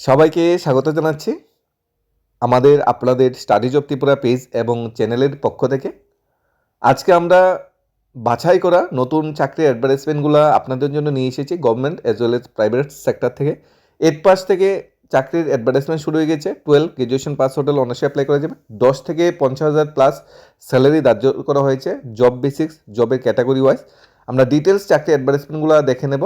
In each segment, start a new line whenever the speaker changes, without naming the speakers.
সবাইকে স্বাগত জানাচ্ছি আমাদের আপনাদের স্টাডিজ অফ ত্রিপুরা পেজ এবং চ্যানেলের পক্ষ থেকে। আজকে আমরা বাছাই করা নতুন চাকরির অ্যাডভার্টাইজমেন্টগুলো আপনাদের জন্য নিয়ে এসেছি government as well as private sector থেকে। এইট পাস থেকে চাকরির অ্যাডভার্টাইজমেন্ট শুরু হয়ে গেছে। টুয়েলভ গ্রাজুয়েশন পাস হোটেল অনার্সে অ্যাপ্লাই করা যাবে। দশ থেকে পঞ্চাশ হাজার প্লাস স্যালারি ধার্য করা হয়েছে। জব বেসিক্স জবের ক্যাটাগরি ওয়াইজ আমরা ডিটেলস চাকরি অ্যাডভার্টাইজমেন্টগুলো দেখে নেব।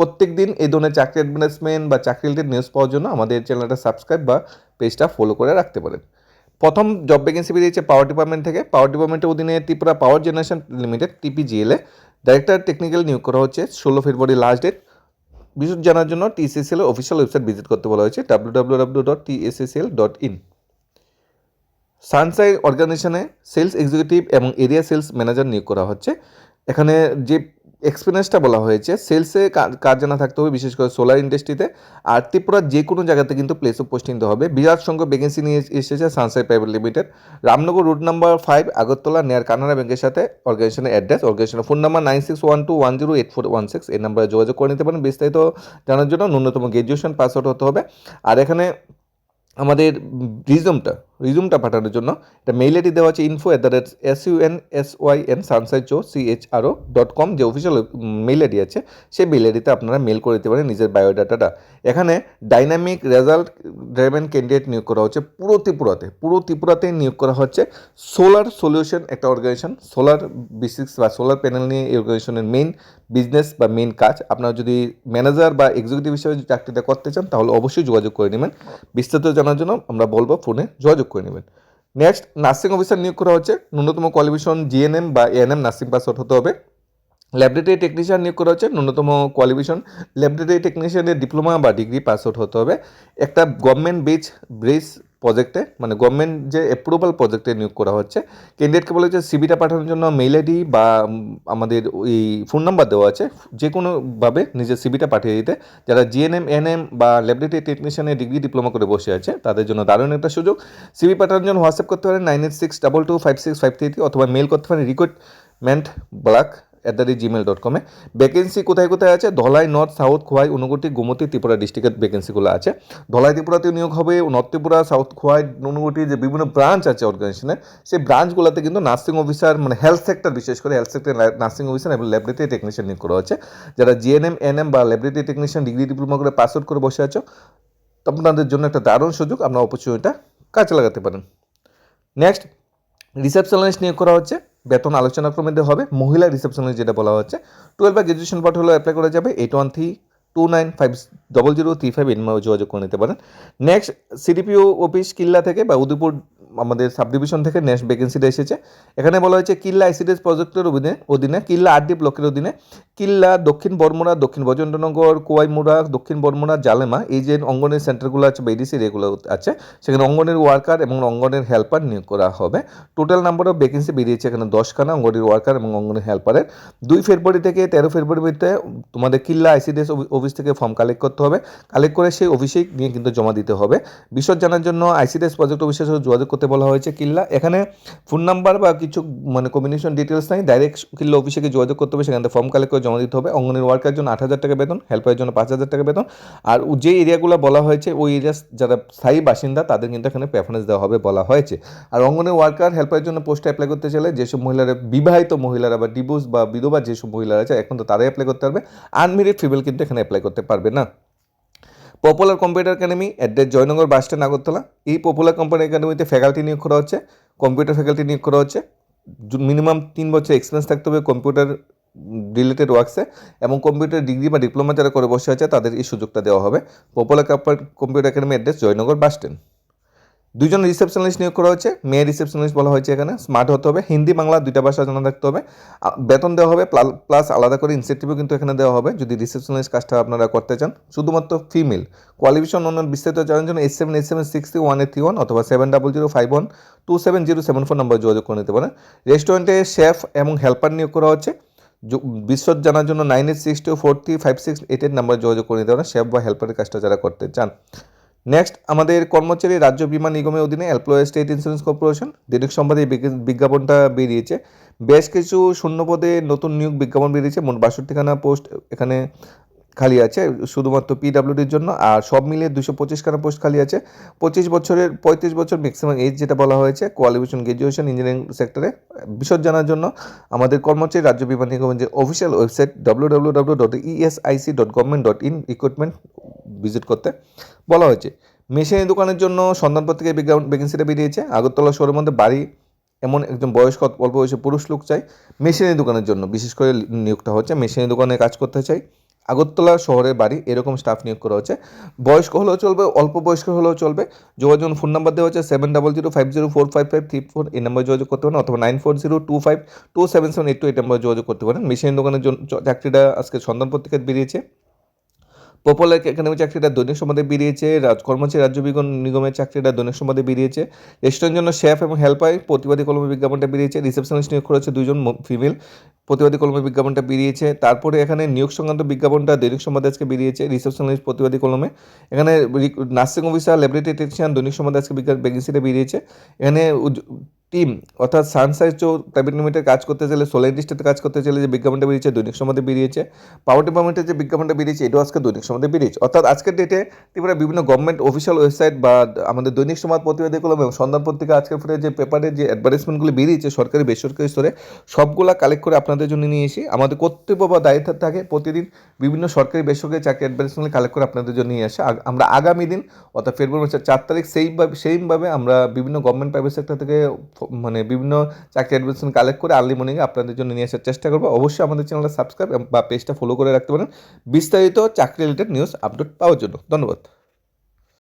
প্রত্যেক দিন এই ধরনের চাকরি অ্যাডভার্টাইজমেন্ট বা চাকরি রিলেটেড নিউজ পাওয়ার জন্য আমাদের চ্যানেলটা সাবস্ক্রাইব বা পেজটা ফলো করে রাখতে পারেন। প্রথম জব ভ্যাকেন্সি বেরিয়েছে পাওয়ার ডিপার্টমেন্ট থেকে। পাওয়ার ডিপার্টমেন্টের অধীনে ত্রিপুরা পাওয়ার জেনারেশন লিমিটেড টিপিজিএলে ডাইরেক্টর টেকনিক্যাল নিয়োগ করা হচ্ছে ষোলো ফেব্রুয়ারি লাস্ট ডেট বিশদ জানার জন্য টিসিসিএল অফিসিয়াল ওয়েবসাইট ভিজিট করতে বলা হয়েছে W W W dot TSSL dot in Sansai অর্গানাইজেশনে সেলস এক্সিকিউটিভ এবং এরিয়া সেলস ম্যানেজার নিয়োগ করা হচ্ছে। এখানে যে এক্সপিরিয়েন্সটা বলা হয়েছে। সেলসে কাজ জানা থাকতে হবে, বিশেষ করে সোলার ইন্ডাস্ট্রিতে আর ত্রিপুরার যে কোনো জায়গাতে কিন্তু প্লেস অফ পোস্টিং হবে। বিরাট সংখ্যক ভ্যাকেন্সি নিয়ে এসেছে Sansai private limited Ramnagar route number five Agartala near Canara ব্যাংকের সাথে অর্গানাইজেশনের অ্যাড্রেস অর্গানাইজেশনের phone number nine six one two one zero eight four one six এই নাম্বারে যোগাযোগ করে নিতে পারেন। বিস্তারিত জানার জন্য ন্যূনতম গ্র্যাজুয়েশন পাস আউট হতে হবে। আর এখানে আমাদের রিজুমটা রিজুমটা পাঠানোর জন্য। এটা মেইল আইডি দেওয়া আছে info at the rate S U N S Y N Sansais O C H R O dot com যে অফিসিয়াল মেইল আইডি আছে, সেই মেইল আইডিতে আপনারা মেল করে দিতে পারেন নিজের বায়োডাটাটা এখানে ডাইনামিক রেজাল্ট ড্রাইভেন ক্যান্ডিডেট নিয়োগ করা হচ্ছে পুরো ত্রিপুরাতে। পুরো ত্রিপুরাতে নিয়োগ করা হচ্ছে সোলার সলিউশন একটা অর্গানাইজেশন সোলার বেসিক্স বা সোলার প্যানেল নিয়ে এই অর্গানাইজেশনের মেইন বিজনেস বা মেইন কাজ। আপনারা যদি ম্যানেজার বা এক্সিকিউটিভ হিসেবে চাকরিটা করতে চান, তাহলে অবশ্যই যোগাযোগ করে নেবেন। বিস্তারিত জানার জন্য আমরা বলব ফোনে যোগাযোগ করে নেবেন। নেক্সট নার্সিং অফিসার নিয়োগ করা হচ্ছে। ন্যূনতম কোয়ালিফিকেশন জিএনএম বা এএনএম নার্সিং পাস আউট হতে হবে। ল্যাবরেটরি টেকনিশিয়ান নিয়োগ করা হচ্ছে। ন্যূনতম কোয়ালিফিকেশন ল্যাবরেটরি টেকনিশিয়ানের ডিপ্লোমা বা ডিগ্রি পাস আউট হতে হবে। একটা গভর্নমেন্ট বেচ ব্রিজ প্রজেক্টে মানে গভর্নমেন্ট যে অ্যাপ্রুভাল প্রজেক্টে নিয়োগ করা হচ্ছে ক্যান্ডিডেটকে বলে যে সিবিটা পাঠানোর জন্য মেইল আইডি বা আমাদের ওই ফোন নাম্বার দেওয়া আছে, যে কোনোভাবে নিজের সিবিটা পাঠিয়ে দিতে। যারা জিএনএম এনএম বা ল্যাবরেটরি টেকনিশিয়ানের ডিগ্রি ডিপ্লোমা করে বসে আছে, তাদের জন্য দারুণ একটা সুযোগ। সিবি পাঠানোর জন্য হোয়াটসঅ্যাপ করতে পারেন nine eight six double two five six five three অথবা মেল করতে পারেন recruitment black at the rate Gmail dot কমে ভ্যাকেন্সি কোথায় কোথায় আছে? ধলাই নর্থ সাউথ খোয়াই অনুগুটি গোমতী, ত্রিপুরা ডিস্ট্রিক্টের ভ্যাকেন্সিগুলো আছে। ধলাই, ত্রিপুরাতেও নিয়োগ হবে নর্থ ত্রিপুরা সাউথ খোয়াই অনুগুটি যে বিভিন্ন ব্রাঞ্চ আছে অর্গানাইজেশনের সেই ব্রাঞ্চগুলোতে কিন্তু নার্সিং অফিসার মানে হেলথ সেক্টর বিশেষ করে হেলথ সেক্টর নার্সিং অফিসার এবং ল্যাবরেটরি টেকনিশিয়ান নিয়োগ করা হচ্ছে। যারা জিএনএম এনএম বা ল্যাবরেটরি টেকনিশিয়ান ডিগ্রি ডিপ্লোমা করে পাস আউট করে বসে আছো, আপনাদের জন্য একটা দারুণ সুযোগ, আপনার অপরচুনিটিটা কাজে লাগাতে পারেন। নেক্সট রিসেপশনিস্ট নিয়োগ করা হচ্ছে। বেতন আলোচনা দেওয়া হবে। মহিলা রিসেপশনে যেটা বলা হচ্ছে টুয়েলভ বা গ্র্যাজুয়েশন পাঠ হলে অ্যাপ্লাই করা যাবে। Eight one three two nine five double zero three five N যোগাযোগ করে নিতে পারেন। নেক্সট সিডিপিও অফিস কিল্লা থেকে বা উদয়পুর আমাদের সাব ডিভিশন থেকে নেক্সট ভ্যাকেন্সিটা এসেছে। এখানে বলা হয়েছে, কিল্লা আইসিডিএস প্রজেক্টের অধীনে অধীনে, কিল্লা আর ডি ব্লকের অধীনে কিল্লা, দক্ষিণ বর্মরা দক্ষিণ বজেন্দ্রনগর, কোয়াইমুড়া, দক্ষিণ বর্মরা জালেমা, এই যে অঙ্গনের সেন্টারগুলো আছে বা এডিসির এগুলো আছে, সেখানে অঙ্গনের ওয়ার্কার এবং অঙ্গনের হেল্পার নিয়োগ করা হবে। টোটাল নাম্বার অফ ভ্যাকেন্সি বেরিয়েছে এখানে দশখানা, অঙ্গনের ওয়ার্কার এবং অঙ্গনের হেল্পারের। দুই ফেব্রুয়ারি থেকে তেরো ফেব্রুয়ারির মধ্যে তোমাদের কিল্লা আইসিডিএস অফিস থেকে ফর্ম কালেক্ট করতে হবে। কালেক্ট করে সেই অফিসেই নিয়ে কিন্তু জমা দিতে হবে। বিশদ জানার জন্য আইসিডিএস প্রজেক্ট অফিসের সাথে যোগাযোগ করতে বলা হয়েছে কিল্লা। এখানে ফোন নাম্বার বা কিছু মানে কম্বিনেশন ডিটেলস নাই। ডাইরেক্ট কিল্লা অফিসে গিয়ে যোগাযোগ করতে হবে। সেখান ফর্ম কালেক্ট করে জমা দিতে হবে। অঙ্গনের ওয়ার্কার জন্য আট হাজার টাকা বেতন, হেল্পারের জন্য পাঁচ হাজার টাকা বেতন। আর যে এরিয়াগুলো বলা হয়েছে, ওই এরিয়া যারা স্থায়ী বাসিন্দা, তাদের কিন্তু এখানে প্রেফারেন্স দেওয়া হবে বলা হয়েছে। আর অঙ্গনের ওয়ার্কার, হেল্পারের জন্য পোস্টে অ্যাপ্লাই করতে চাইলে যেসব মহিলারা, বিবাহিত মহিলারা বা ডিভোর্স বা বিধবা যেসব মহিলারা আছে, এখন তো তারাই অ্যাপ্লাই করতে পারবে। আনমেরিড ফিমেল কিন্তু এখানে অ্যাপ্লাই করতে পারবে না। Popular computer academy address Jaynagar bus stand Agartala এই পপুলার কম্পিউটার একাডেমিতে ফ্যাকাল্টি নিয়োগ করা হচ্ছে। কম্পিউটার ফ্যাকাল্টি নিয়োগ করা হচ্ছে। মিনিমাম তিন বছর এক্সপিরিয়েন্স থাকতে হবে। কম্পিউটার রিলেটেড ওয়ার্কসে এবং কম্পিউটার ডিগ্রি বা ডিপ্লোমা যারা করে বসে আছে, তাদের এই সুযোগটা দেওয়া হবে। Popular copper computer academy address Jaynagar bus stand. দুজন রিসেপশনিস্ট নিয়োগ করা হয়েছে, মেয়ে রিসেপশনিস্ট বলা হয়েছে এখানে। স্মার্ট হতে হবে, হিন্দি, বাংলা দুইটা ভাষা জানা থাকতে হবে। বেতন দেওয়া হবে প্লাস আলাদা করে ইনসেন্টিভও কিন্তু এখানে দেওয়া হবে। যদি রিসেপশনিস্ট কাজটা আপনারা করতে চান, শুধুমাত্র ফিমেল কোয়ালিফিকেশন অন্য বিস্তারিত জানার জন্য eight seven eight seven six three one eight three one অথবা seven double zero five one two seven zero seven four number যোগাযোগ করে নিতে পারেন। রেস্টুরেন্টে শেফ এবং হেল্পার নিয়োগ করা হচ্ছে। বিশদ জানার জন্য nine eight six two four three five six eight eight number যোগাযোগ করে নিতে পারেন। সেভ বা হেল্পারের কাজটা যারা করতে চান। নেক্সট আমাদের কর্মচারী রাজ্য বিমা নিগমের অধীনে এমপ্লয়ার স্টেট ইন্স্যুরেন্স কর্পোরেশন দৈনিক সম্বাদে বিজ্ঞাপনটা বেরিয়েছে। বেশ কিছু শূন্যপদে নতুন নিয়োগ বিজ্ঞাপন বেরিয়েছে। মোট বাষট্টিখানা পোস্ট এখানে খালি আছে, শুধুমাত্র পিডাব্লিউডির জন্য, আর সব মিলিয়ে দুশো পঁচিশখানা পোস্ট খালি আছে। পঁচিশ বছরের, পঁয়ত্রিশ বছর ম্যাক্সিমাম এজ যেটা বলা হয়েছে কোয়ালিফিকেশন গ্র্যাজুয়েশন ইঞ্জিনিয়ারিং সেক্টরে বিশদ জানার জন্য আমাদের কর্মচারী রাজ্য বিমান নিগমের official website W W W dot ESIC dot government dot in recruitment visit করতে বলা হয়েছে। মেশিনারি দোকানের জন্য সন্ধান পত্রিকায় বিজ্ঞাপন ভ্যাকেন্সিটা বেরিয়েছে। আগরতলা শহরের মধ্যে বাড়ি এমন একজন বয়স্ক, অল্প বয়সে পুরুষ লোক চাই, মেশিনারি দোকানের জন্য। বিশেষ করে নিয়োগটা হচ্ছে, মেশিনারি দোকানে কাজ করতে চাই। আগরতলা শহরের বাড়ি, এরকম স্টাফ নিয়োগ করা হচ্ছে বয়স্ক হলেও চলবে, অল্প বয়স্ক হলেও চলবে। যোগাযোগ ফোন নাম্বার দেওয়া হচ্ছে seven double zero five zero four five five three four এই নাম্বারে যোগাযোগ করতে পারেন অথবা nine four zero two five two seven seven eight two এই নাম্বারে যোগাযোগ করতে পারেন। মেশিন দোকানের জন্য চাকরিটা আজকে সন্ধান পত্রিকায় বেরিয়েছে। পপুলার একাডেমি চাকরিটা দৈনিক সম্বাদে বেরিয়েছে, রাজ, কর্মচারী রাজ্য বিগণ নিগমের চাকরিটা দৈনিক সম্বাদে বেরিয়েছে। রেস্টুরেন্টের জন্য শেফ এবং হেল্পার, প্রতিবাদী কলমে বিজ্ঞাপনটা বেরিয়েছে। রিসেপশনিস্ট নিয়োগ করেছে দুজন ফিমেল। প্রতিবাদী কলমে বিজ্ঞাপনটা বেরিয়েছে। তারপরে এখানে নিয়োগ সংক্রান্ত বিজ্ঞাপনটা দৈনিক সম্বাদে আজকে বেরিয়েছে, রিসেপশনিস্ট, প্রতিবাদী কলমে। এখানে নার্সিং অফিসার, ল্যাবরেটরি টেকনিশিয়ান দৈনিক সম্বাদে আজকে ভ্যাকেন্সিটা বেরিয়েছে। এখানে টিম, অর্থাৎ সানসাইজ চো প্রাইভেট লিমিটেড কাজ করতে চাইলে সোলার ইন্ডাস্ট্রিতে কাজ করতে চাইলে যে বিজ্ঞাপনটা বেরিয়েছে, দৈনিক সমাজে বেরিয়েছে, পাওয়ার ডিপার্টমেন্টের যে বিজ্ঞাপনটা বেরিয়েছে, এটাও আজকে দৈনিক সমাজে বেরিয়েছে। অর্থাৎ আজকের ডেটে ত্রিপুরা বিভিন্ন গভর্নমেন্ট অফিসিয়াল ওয়েবসাইট বা আমাদের দৈনিক সমাজ প্রতিবাদী এবং সন্ধান পত্রিকা আজকের ফুটে যে পেপারে যে অ্যাডভার্টাইজমেন্টগুলি বেরিয়েছে সরকারি, বেসরকারি স্তরে, সবগুলা কালেক্ট করে আপনাদের জন্য নিয়ে এসে আমাদের কর্তব্য বা দায়িত্ব থাকে প্রতিদিন বিভিন্ন সরকারি, বেসরকারি চাকরি অ্যাডভার্টাইজমেন্ট কালেক্ট করে আপনাদের জন্য নিয়ে আসে। আমরা আগামী দিন, অর্থাৎ ফেব্রুয়ারি মাসের চার তারিখ সেইভাবে সেইভাবে আমরা বিভিন্ন গভর্নমেন্ট প্রাইভেট সেক্টর থেকে মানে বিভিন্ন চাকরি অ্যাডমিশন কালেক্ট করে আর্লি মর্নিংয়ে আপনাদের জন্য নিয়ে আসার চেষ্টা করব। অবশ্যই আমাদের চ্যানেলটা সাবস্ক্রাইব বা পেজটা ফলো করে রাখতে পারেন। বিস্তারিত চাকরি রিলেটেড নিউজ আপডেট পাওয়ার জন্য। ধন্যবাদ।